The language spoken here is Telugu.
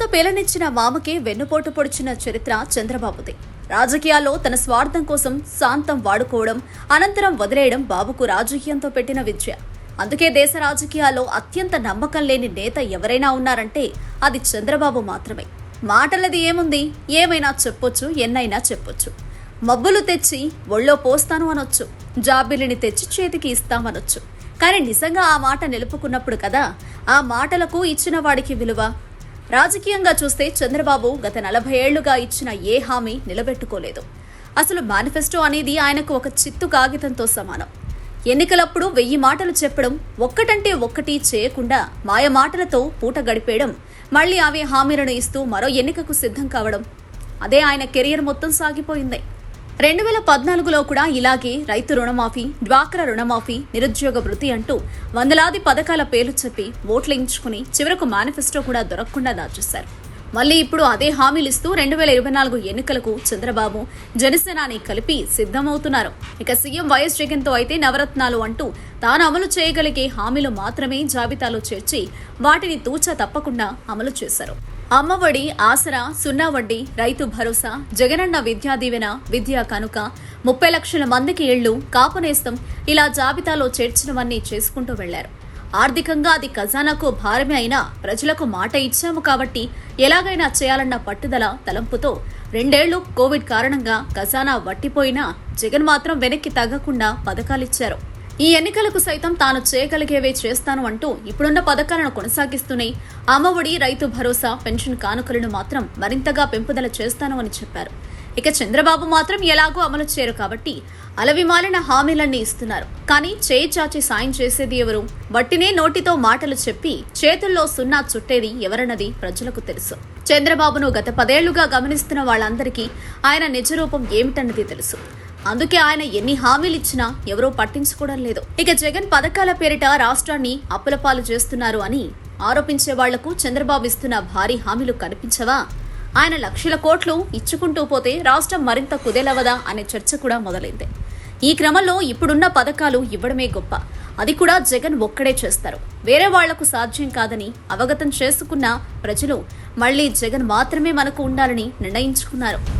సొంత పేలనిచ్చిన మామకే వెన్నుపోటు పొడిచిన చరిత్ర చంద్రబాబుది. రాజకీయాల్లో తన స్వార్థం కోసం శాంతం వాడుకోవడం అనంతరం వదిలేయడం బాబుకు రాజకీయంతో పెట్టిన విద్య. అందుకే దేశ రాజకీయాల్లో అత్యంత నమ్మకం లేని నేత ఎవరైనా ఉన్నారంటే అది చంద్రబాబు మాత్రమే. మాటలది ఏముంది? ఏమైనా చెప్పొచ్చు ఎన్నైనా చెప్పొచ్చు. మబ్బులు తెచ్చి ఒళ్ళో పోస్తాను అనొచ్చు జాబిలిని తెచ్చి చేతికి ఇస్తామనొచ్చు. కానీ నిజంగా ఆ మాట నిలుపుకున్నప్పుడు కదా ఆ మాటలకు ఇచ్చిన వాడికి విలువ? రాజకీయంగా చూస్తే చంద్రబాబు గత నలభై ఏళ్ళుగా ఇచ్చిన ఏ హామీ నిలబెట్టుకోలేదు. అసలు మేనిఫెస్టో అనేది ఆయనకు ఒక చిత్తు కాగితంతో సమానం. ఎన్నికలప్పుడు వెయ్యి మాటలు చెప్పడం ఒక్కటంటే ఒక్కటి చేయకుండా మాయ మాటలతో పూట గడిపేయడం మళ్ళీ అవే హామీలను ఇస్తూ మరో ఎన్నికకు సిద్ధం కావడం అదే ఆయన కెరియర్ మొత్తం సాగిపోయింది. రెండు వేల పద్నాలుగులో కూడా ఇలాగే రైతు రుణమాఫీ డ్వాక్రా రుణమాఫీ నిరుద్యోగ వృత్తి అంటూ వందలాది పథకాల పేర్లు చెప్పి ఓట్లు ఎంచుకుని చివరకు మేనిఫెస్టో కూడా దొరకకుండా దాచేశారు. మళ్ళీ ఇప్పుడు అదే హామీలు ఇస్తూ రెండు వేల ఇరవై నాలుగు ఎన్నికలకు చంద్రబాబు జనసేనాని కలిపి సిద్ధమవుతున్నారు. ఇక సీఎం వైఎస్ జగన్తో అయితే నవరత్నాలు అంటూ తాను అమలు చేయగలిగే హామీలు మాత్రమే జాబితాలో చేర్చి వాటిని తూచా తప్పకుండా అమలు చేశారు. అమ్మఒడి ఆసరా సున్నా వడ్డీ రైతు భరోసా జగనన్న విద్యా దీవెన విద్యా కనుక ముప్పై లక్షల మందికి ఇళ్ళు కాపునేస్తం ఇలా జాబితాలో చేర్చినవన్నీ చేసుకుంటూ వెళ్ళారు. ఆర్థికంగా అది ఖజానాకు భారమే అయినా ప్రజలకు మాట ఇచ్చాము కాబట్టి ఎలాగైనా చేయాలన్న పట్టుదల తలంపుతో రెండేళ్ళు కోవిడ్ కారణంగా ఖజానా వట్టిపోయినా జగన్ మాత్రం వెనక్కి తగ్గకుండా పథకాలిచ్చారు. ఈ ఎన్నికలకు సైతం తాను చేయగలిగేవే చేస్తాను అంటూ ఇప్పుడున్న పథకాలను కొనసాగిస్తూనే అమ్మఒడి రైతు భరోసా పెన్షన్ కానుకలను మాత్రం మరింతగా పెంపుదల చేస్తాను అని చెప్పారు. ఇక చంద్రబాబు మాత్రం ఎలాగో అమలు చేయరు కాబట్టి అలవిమాలిన హామీలన్నీ ఇస్తున్నారు. కానీ చేయి చాచి సాయం చేసేది ఎవరు? వట్టినే నోటితో మాటలు చెప్పి చేతుల్లో సున్నా చుట్టేది ఎవరన్నది ప్రజలకు తెలుసు. చంద్రబాబును గత పదేళ్ళుగా గమనిస్తున్న వాళ్ళందరికీ ఆయన నిజరూపం ఏమిటన్నది తెలుసు. అందుకే ఆయన ఎన్ని హామీలు ఇచ్చినా ఎవరో పట్టించుకోవడం లేదు. ఇక జగన్ పథకాల పేరిట రాష్ట్రాన్ని అప్పులపాలు చేస్తున్నారు అని ఆరోపించే వాళ్ళకు చంద్రబాబు ఇస్తున్న భారీ హామీలు కనిపించవా? ఆయన లక్షల కోట్లు ఇచ్చుకుంటూ పోతే రాష్ట్రం మరింత కుదేలవదా అనే చర్చ కూడా మొదలైంది. ఈ క్రమంలో ఇప్పుడున్న పథకాలు ఇవ్వడమే గొప్ప. అది కూడా జగన్ ఒక్కడే చేస్తారు. వేరే వాళ్ళకు సాధ్యం కాదని అవగతం చేసుకున్న ప్రజలు మళ్ళీ జగన్ మాత్రమే మనకు ఉండాలని నిర్ణయించుకున్నారు.